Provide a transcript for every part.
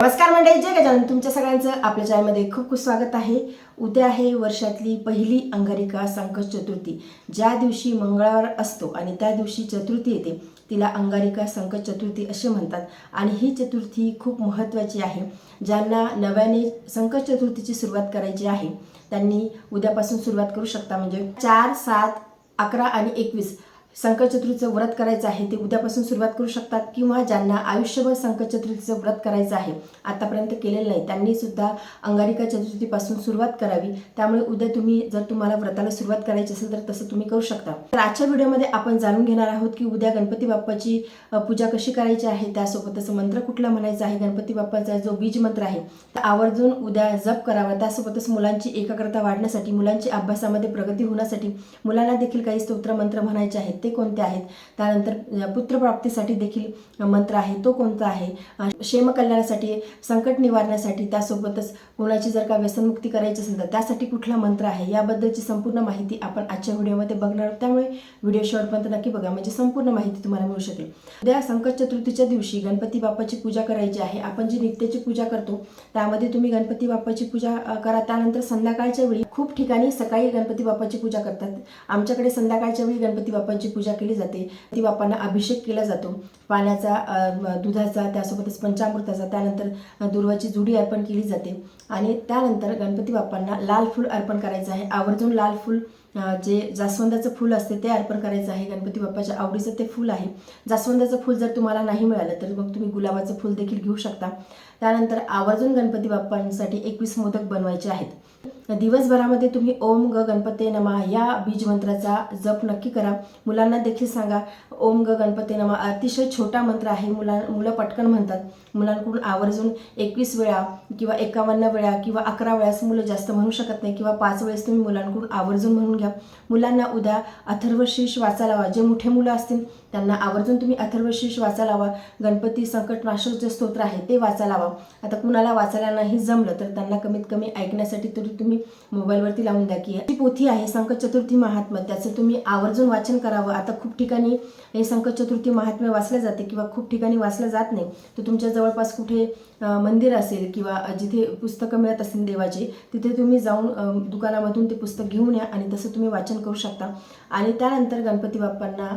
नमस्कार मंडळी जय गजानन. तुमच्या सगळ्यांचं आपल्या चॅनलमध्ये खूप खूप स्वागत आहे. उद्या आहे वर्षातली पहिली अंगारिका संकट चतुर्थी ज्या दिवशी मंगळवार असतो आणि त्या दिवशी चतुर्थी येते तिला अंगारिका संकट चतुर्थी असे म्हणतात. आणि ही चतुर्थी खूप महत्त्वाची आहे. ज्यांना नव्याने संकट चतुर्थीची सुरुवात करायची आहे त्यांनी उद्यापासून सुरुवात करू शकता. म्हणजे चार सात अकरा आणि एकवीस संकट चतुर्थीचं व्रत करायचं आहे ते उद्यापासून सुरुवात करू शकतात किंवा ज्यांना आयुष्यभर संकट चतुर्थीचं व्रत करायचं आहे आतापर्यंत केलेलं नाही. त्यांनी सुद्धा अंगारिका चतुर्थीपासून सुरुवात करावी. त्यामुळे उद्या तुम्ही जर तुम्हाला व्रताला सुरुवात करायची असेल तर तसं तुम्ही करू शकता. तर आजच्या व्हिडिओमध्ये आपण जाणून घेणार आहोत की उद्या गणपती बाप्पाची पूजा कशी करायची आहे त्यासोबतच मंत्र कुठला म्हणायचा आहे गणपती बाप्पाचा जो बीज मंत्र आहे तर आवर्जून उद्या जप करावा. त्यासोबतच मुलांची एकाग्रता वाढण्यासाठी मुलांची अभ्यासामध्ये प्रगती होण्यासाठी मुलांना देखील काही स्तोत्र मंत्र म्हणायचे आहेत. ते कोणते आहेत? त्यानंतर पुत्रप्राप्तीसाठी देखील मंत्र आहे तो कोणता आहे? क्षेमकल्याणासाठी कल्याणासाठी संकट निवारण्यासाठी त्यासोबतच कोणाची जर का व्यसनमुक्ती करायची असेल तर त्यासाठी कुठला मंत्र आहे? याबद्दलची संपूर्ण माहिती आपण आजच्या व्हिडिओमध्ये बघणार आहोत. त्यामुळे व्हिडिओ शेवटपर्यंत नक्की बघा. म्हणजे संपूर्ण माहिती तुम्हाला मिळू शकेल. उद्या संकट चतुर्थीच्या दिवशी गणपती बाप्पाची पूजा करायची आहे. आपण जी नित्याची पूजा करतो त्यामध्ये तुम्ही गणपती बाप्पाची पूजा करा. त्यानंतर संध्याकाळच्या वेळी खूप ठिकाणी सकाळी गणपती बाप्पाची पूजा करतात. आमच्याकडे संध्याकाळच्या वेळी गणपती बाप्पाची पूजा केली जाते. ती बाप्पांना अभिषेक केला जातो. पाण्याचा दुधाचा त्यासोबतच पंचामृताचा त्यानंतर दुर्वाची जुडी अर्पण केली जाते. आणि त्यानंतर गणपती बाप्पांना लाल फूल अर्पण करायचं आहे. आवर्जून लाल फूल जे जास्वंदाचं फूल असते ते अर्पण करायचं आहे. गणपती बाप्पाच्या आवडीचं ते फूल आहे. जास्वंदाचं फूल जर तुम्हाला नाही मिळालं तर मग तुम्ही गुलाबाचं फूल देखील घेऊ शकता. त्यानंतर आवर्जून गणपती बाप्पांसाठी एकवीस मोदक बनवायचे आहेत. दिवसभरामध्ये तुम्ही ओम ग गणपते नमा या बीज मंत्राचा जप नक्की करा. मुलांना देखील सांगा ओम ग गणपते नमा अतिशय छोटा मंत्र आहे. मुला मुलं पटकन म्हणतात. मुलांकडून आवर्जून एकवीस वेळा किंवा एकावन्न वेळा किंवा अकरा वेळास मुलं जास्त म्हणू शकत नाही किंवा पाच वेळेस तुम्ही मुलांकडून आवर्जून म्हणून घ्या. मुलांना उद्या अथर्वशीष वाचा लावा. जे मोठे मुलं असतील त्यांना आवर्जून तुम्ही अथर्वशीष वाचा लावा. गणपती संकटनाशक जे स्तोत्र आहे ते वाचा लावा. आता कुणाला वाचायला नाही जमलं तर त्यांना कमीत कमी ऐकण्यासाठी तरी तुम्ही मोबाईलवरती लावून द्या की ही पोथी आहे संकट चतुर्थी महात्म्य. त्याचं तुम्ही आवर्जून वाचन करावं. आता खूप ठिकाणी हे संकट चतुर्थी महात्म्य वाचलं जाते किंवा खूप ठिकाणी वाचलं जात नाही. तर तुमच्या जवळपास कुठे मंदिर असेल किंवा जिथे पुस्तकं मिळत असतील देवाचे तिथे तुम्ही जाऊन दुकानामधून ते पुस्तक घेऊन या आणि तसं तुम्ही वाचन करू शकता. आणि त्यानंतर गणपती बाप्पांना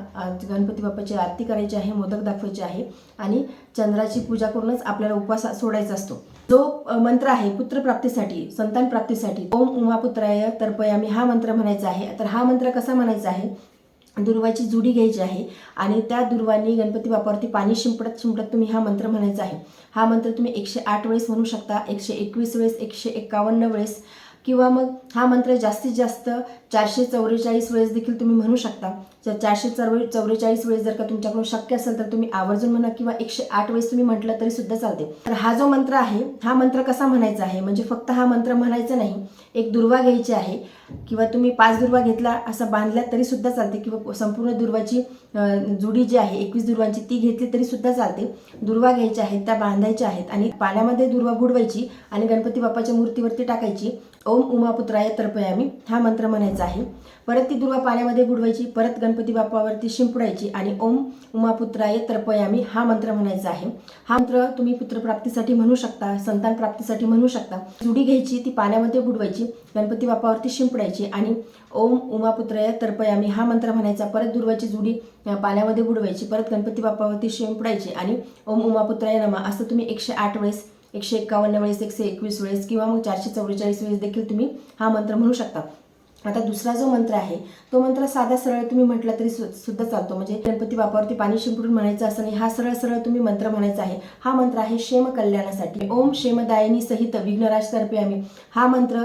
गणपती बाप्पाची आरती करायची आहे मोदक दाखवायचे आहे आणि चंद्राची पूजा करूनच आपल्याला उपवास सोडायचा असतो. जो मंत्र आहे पुत्रप्राप्तीसाठी संतान प्राप्तीसाठी ओम उमापुत्राय तर्पयामी हा मंत्र म्हणायचा आहे. तर हा मंत्र कसा म्हणायचा आहे? दुर्वाची जुडी घ्यायची आहे आणि त्या दुर्वानी गणपती बाप्पावरती पाणी शिंपडत शिंपडत तुम्ही हा मंत्र म्हणायचा आहे. हा मंत्र तुम्ही एकशे आठ वेळेस म्हणू शकता एकशे एकवीस वेळेस एकशे एकावन्न वेळेस किंवा मग हा मंत्र जास्तीत जास्त चारशे चौवेचाळीस वेळेस देखील तुम्ही म्हणू शकता. जर चारशे चौवे चौवेचाळीस वेळेस जर का तुमच्याकडून शक्य असेल तर तुम्ही आवर्जून म्हणा किंवा एकशे आठ वेळेस तुम्ही म्हटलं तरी सुद्धा चालते. तर हा जो मंत्र आहे हा मंत्र कसा म्हणायचा आहे? म्हणजे फक्त हा मंत्र म्हणायचा नाही. एक दुर्वा घ्यायची आहे किंवा तुम्ही पाच दुर्वा घेतला असं बांधला तरीसुद्धा चालते किंवा संपूर्ण दुर्वाची जुडी जी आहे एकवीस दुर्वांची ती घेतली तरीसुद्धा चालते. दुर्वा घ्यायच्या आहेत त्या बांधायच्या आहेत आणि पाण्यामध्ये दुर्वा बुडवायची आणि गणपती बाप्पाच्या मूर्तीवरती टाकायची. ओम उमापुत्राय तर्पयामी हा मंत्र म्हणायचा आहे. परत ती दुर्वा पाण्यामध्ये बुडवायची परत गणपती बाप्पावरती शिंपडायची आणि ओम उमापुत्राय तर्पयामी हा मंत्र म्हणायचा आहे. हा मंत्र तुम्ही पुत्रप्राप्तीसाठी म्हणू शकता संतान प्राप्तीसाठी म्हणू शकता. जुडी घ्यायची ती पाण्यामध्ये बुडवायची गणपती बाप्पावरती शिंपडायची आणि ओम उमापुत्रय तर्पयामी हा मंत्र म्हणायचा. परत दुर्वाची जुडी पाल्यामध्ये पाण्यामध्ये बुडवायची. परत गणपती बाप्पावरती शिंपडायची आणि ओम उमापुत्राय नमा. असं तुम्ही एकशे आठ वेळेस एकशे एक्कावन्न वेळेस एकशे एकवीस वेळेस किंवा मग चारशे चौवेचाळीस वेळेस देखील तुम्ही हा मंत्र म्हणू शकता. आता दुसरा जो मंत्र आहे तो मंत्र साधा सरळ तुम्ही म्हटला तरी सु- सुद्धा चालतो. म्हणजे गणपती बापावरती पाणी शिंपडून म्हणायचं असं नाही. हा सरळ सरळ तुम्ही मंत्र म्हणायचा आहे. हा मंत्र आहे क्षेम कल्याणासाठी. ओम क्षेमदायिनी सहित विघ्नराज तर्फे आम्ही. हा मंत्र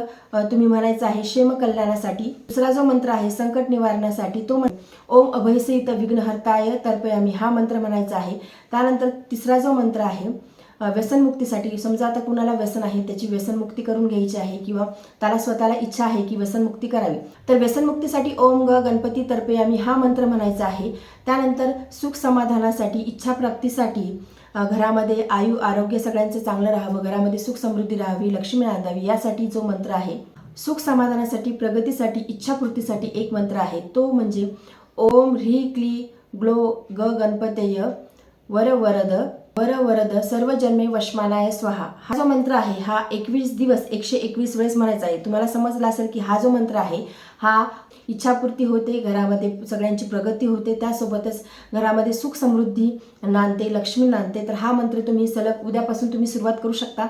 तुम्ही म्हणायचा आहे क्षेम कल्याणासाठी. दुसरा जो मंत्र आहे संकट निवारणासाठी तो ओम अभयसहित विघ्नहर्ताय तर्फे आम्ही. हा मंत्र म्हणायचा आहे. त्यानंतर तिसरा जो मंत्र आहे व्यसनमुक्तीसाठी. समजा आता कुणाला व्यसन आहे त्याची व्यसनमुक्ती करून घ्यायची आहे किंवा त्याला स्वतःला इच्छा आहे की व्यसनमुक्ती करावी. तर व्यसनमुक्तीसाठी ओम ग गणपती तर्फे आम्ही हा मंत्र म्हणायचा आहे. त्यानंतर सुख समाधानासाठी इच्छाप्राप्तीसाठी घरामध्ये आयु आरोग्य सगळ्यांचं चांगलं राहावं घरामध्ये सुख समृद्धी राहावी लक्ष्मी नांदावी यासाठी जो मंत्र आहे. सुख समाधानासाठी प्रगतीसाठी इच्छापूर्तीसाठी एक मंत्र आहे. तो म्हणजे ओम ह्री क्ली ग्लो ग गणपतेय वर वरद वर वरद सर्व जन्मे वशमानाय स्वाहा. हा जो मंत्र आहे हा एकवीस दिवस एकशे एकवीस वेळेस म्हणायचा आहे. तुम्हाला समजलं असेल की हा जो मंत्र आहे हा इच्छापूर्ती होते घरामध्ये सगळ्यांची प्रगती होते त्यासोबतच घरामध्ये सुख समृद्धी नांदते लक्ष्मी नांदते. तर हा मंत्र तुम्ही सलग उद्यापासून तुम्ही सुरुवात करू शकता.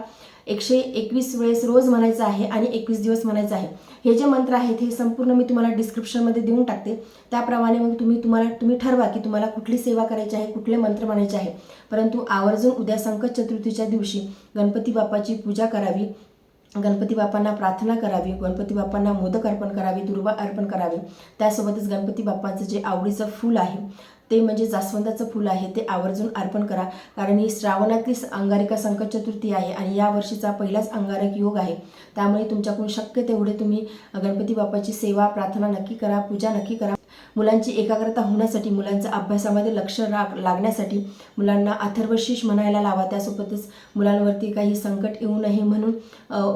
एकशे एकवीस वेळेस रोज म्हणायचं आहे आणि एकवीस दिवस म्हणायचं आहे. हे जे मंत्र आहेत हे संपूर्ण मी तुम्हाला डिस्क्रिप्शनमध्ये देऊन टाकते. त्याप्रमाणे मग तुम्ही तुम्हाला तुम्ही ठरवा की तुम्हाला कुठली सेवा करायची आहे कुठले मंत्र म्हणायचे आहे. परंतु आवर्जून उद्या संकट चतुर्थीच्या दिवशी गणपती बाप्पाची पूजा करावी. गणपती बाप्पांना प्रार्थना करावी. गणपती बाप्पांना मोदक अर्पण करावी दुर्वा अर्पण करावी. त्यासोबतच गणपती बाप्पांचं जे आवडीचं फूल आहे ते म्हणजे जास्वंदाचं फूल आहे ते आवर्जून अर्पण करा. कारण ही श्रावणातली अंगारिका संकट चतुर्थी आहे आणि या वर्षीचा पहिलाच अंगारक योग आहे. त्यामुळे तुमच्याकडून शक्य तेवढे तुम्ही गणपती बाप्पाची सेवा प्रार्थना नक्की करा पूजा नक्की करा. मुलांची एकाग्रता होण्यासाठी मुलांचा अभ्यासामध्ये लक्ष राग लागण्यासाठी मुलांना अथर्वशीष म्हणायला लावा. त्यासोबतच मुलांवरती काही संकट येऊ नये म्हणून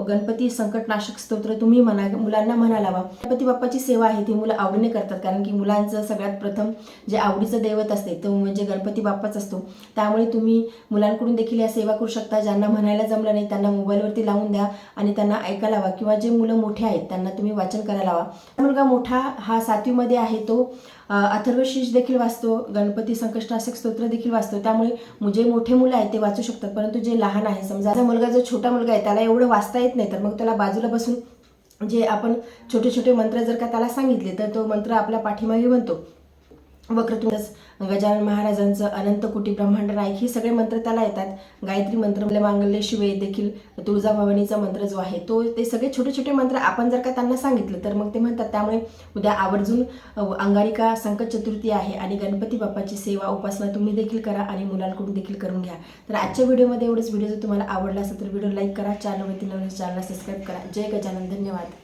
गणपती संकटनाशक स्तोत्र तुम्ही म्हणा मुलांना म्हणा लावा. गणपती बाप्पाची सेवा आहे ती मुलं आवडीने करतात. कारण की मुलांचं सगळ्यात प्रथम जे आवडीचं दैवत असते तो म्हणजे गणपती बाप्पाच असतो. त्यामुळे तुम्ही मुलांकडून देखील या सेवा करू शकता. ज्यांना म्हणायला जमलं नाही त्यांना मोबाईलवरती लावून द्या आणि त्यांना ऐकायला लावा. किंवा जे मुलं मोठे आहेत त्यांना तुम्ही वाचन करायला लावा. मुलगा मोठा हा सातवीमध्ये आहे तो अथर्वशीष देखील वाचतो गणपती संकष्टाशक स्तोत्र देखील वाचतो. त्यामुळे जे मोठे मुलं आहेत ते वाचू शकतात परंतु जे लहान आहे समजा मुलगा जो छोटा मुलगा आहे त्याला एवढं वाचता येत नाही तर मग त्याला बाजूला बसून जे आपण छोटे छोटे मंत्र जर का त्याला सांगितले तर तो मंत्र आपल्या पाठीमागे बनतो. वक्रतुंडस गजानन महाराजांचं अनंत कोटी ब्रह्मांड नायक हे सगळे मंत्र त्याला येतात. गायत्री मंत्र मांगल्य शिवे देखील तुळजाभवानीचा मंत्र जो आहे तो ते सगळे छोटे छोटे मंत्र आपण जर का त्यांना सांगितलं तर मग ते म्हणतात त्यामुळे उद्या आवर्जून अंगारिका संकट चतुर्थी आहे आणि गणपती बाप्पाची सेवा उपासना तुम्ही देखील करा आणि मुलांकडून देखील करून घ्या. तर आजच्या व्हिडिओमध्ये एवढंच. व्हिडिओ जर तुम्हाला आवडला असेल तर व्हिडिओ लाईक करा चॅनलवरती नवीन चॅनलला सबस्क्राईब करा. जय गजानन. धन्यवाद.